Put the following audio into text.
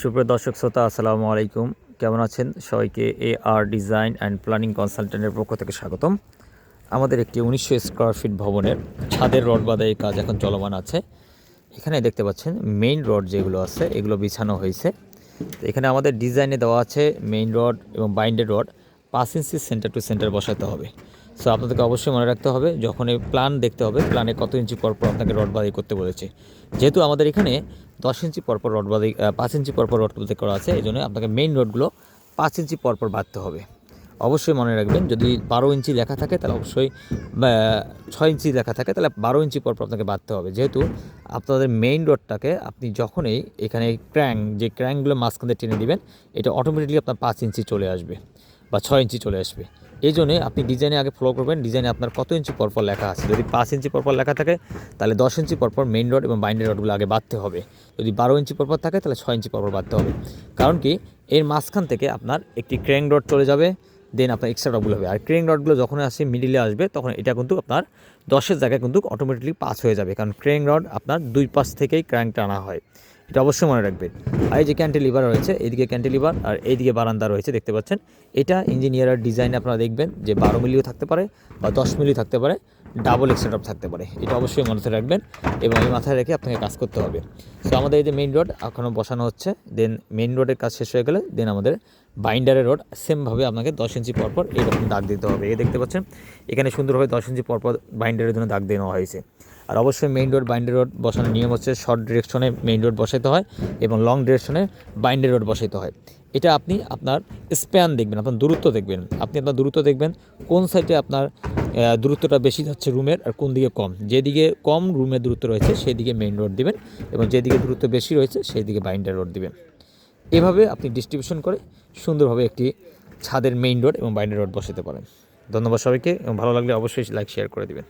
সুপ্রিয় দর্শক, শ্রোতা, আসসালামু আলাইকুম। কেমন আছেন? সবাইকে A R design and planning কনসালটেন্টের পক্ষ থেকে স্বাগতম। আমাদের একটি উনিশশো স্কোয়ার ফিট ভবনের ছাদের রড বাঁধাইয়ের কাজ এখন চলমান আছে। এখানে দেখতে পাচ্ছেন মেইন রড যেগুলো আছে, এগুলো বিছানো হয়েছে। এখানে আমাদের ডিজাইনে দেওয়া আছে মেইন রড এবং বাইন্ডেড রড পাঁচ ইঞ্চি সেন্টার টু সেন্টার বসাতে হবে। সো আপনাদেরকে অবশ্যই মনে রাখতে হবে যখন এই প্ল্যান দেখতে হবে প্ল্যানে কত ইঞ্চি পর পর আপনাকে রড বাঁধাই করতে বলেছে। যেহেতু আমাদের এখানে দশ ইঞ্চি পরপর রড আহ, পাঁচ ইঞ্চি পরপর রড তুলতে করা আছে এই জন্য আপনাকে মেইন রডগুলো পাঁচ ইঞ্চি পরপর বাঁধতে হবে। অবশ্যই মনে রাখবেন যদি বারো ইঞ্চি লেখা থাকে তাহলে অবশ্যই ছয় ইঞ্চি লেখা থাকে তাহলে বারো ইঞ্চি পর পর আপনাকে বাঁধতে হবে। যেহেতু আপনাদের মেইন রডটাকে আপনি যখনই এখানে ক্র্যাং যে ক্র্যাংগুলো মাঝখান দিয়ে টেনে দিবেন এটা অটোমেটিকলি আপনার পাঁচ ইঞ্চি চলে আসবে বা ছয় ইঞ্চি চলে আসবে। এই জন্যে আপনি ডিজাইনে আগে ফলো করবেন। ডিজাইনে আপনার কত ইঞ্চি পরপর লেখা আছে? যদি পাঁচ ইঞ্চি পরপর লেখা থাকে, তাহলে দশ ইঞ্চি পরপর মেইন রড এবং বাইন্ডের রডগুলো আগে বাঁধতে হবে। যদি বারো ইঞ্চি পরপর থাকে, তাহলে ছয় ইঞ্চি পরপর বাঁধতে হবে। কারণ কি, এর মাঝখান থেকে আপনার একটি ক্র্যাং রড চলে যাবে দেন আপনার এক্সট্রা রডগুলো হবে। আর ক্রেং রডগুলো যখন আসে মিডিলে আসবে, তখন এটা কিন্তু আপনার দশের জায়গায় কিন্তু অটোমেটিকলি পাস হয়ে যাবে। কারণ ক্রেং রড আপনার দুই পাশ থেকেই ক্র্যাঙ্ক টানা হয়। এটা অবশ্যই মনে রাখবেন। আর এই যে ক্যান্টিলিভার রয়েছে এইদিকে ক্যান্টিলিভার আর এইদিকে বারান্দা রয়েছে, দেখতে পাচ্ছেন? এটা ইঞ্জিনিয়ারের ডিজাইনে আপনারা দেখবেন যে বারো মিলিও থাকতে পারে বা দশ মিলি থাকতে পারে ডাবল এক্সট্রা থাকতে পারে। এটা অবশ্যই মাথায় রাখবেন এবং এই মাথায় রেখে আপনাকে কাজ করতে হবে। সো আমাদের এই যে মেইন রোড এখনও বসানো হচ্ছে দেন মেইন রোডের কাজ শেষ হয়ে গেলে দেন আমাদের বাইন্ডারের রোড সেমভাবে আপনাকে দশ ইঞ্চি পরপর এইরকম দাগ দিতে হবে। এই দেখতে পাচ্ছেন, এখানে সুন্দরভাবে দশ ইঞ্চি পরপর বাইন্ডারের জন্য দাগ দিয়ে নেওয়া হয়েছে। আর অবশ্যই মেইন রোড বাইন্ডার রোড বসানোর নিয়ম হচ্ছে শর্ট ডিরেকশনে মেইন রোড বসাইতে হয় এবং লং ডিরেকশনে বাইন্ডার রোড বসাইতে হয়। এটা আপনি আপনার স্প্যান দেখবেন, আপনার দূরত্ব দেখবেন। আপনি আপনার দূরত্ব দেখবেন কোন সাইডে আপনার দূরত্বটা বেশি যাচ্ছে রুমের আর কোন দিকে কম। যেদিকে কম রুমের দূরত্ব রয়েছে সেই দিকে মেইন রোড দিবেন এবং যেদিকে দূরত্ব বেশি রয়েছে সেই দিকে বাইন্ডার রোড দিবেন। এভাবে আপনি ডিস্ট্রিবিউশন করে সুন্দরভাবে একটি ছাদের মেইন রোড এবং বাইন্ডার রোড বসাতে পারেন। ধন্যবাদ সবাইকে এবং ভালো লাগলে অবশ্যই লাইক শেয়ার করে দিবেন।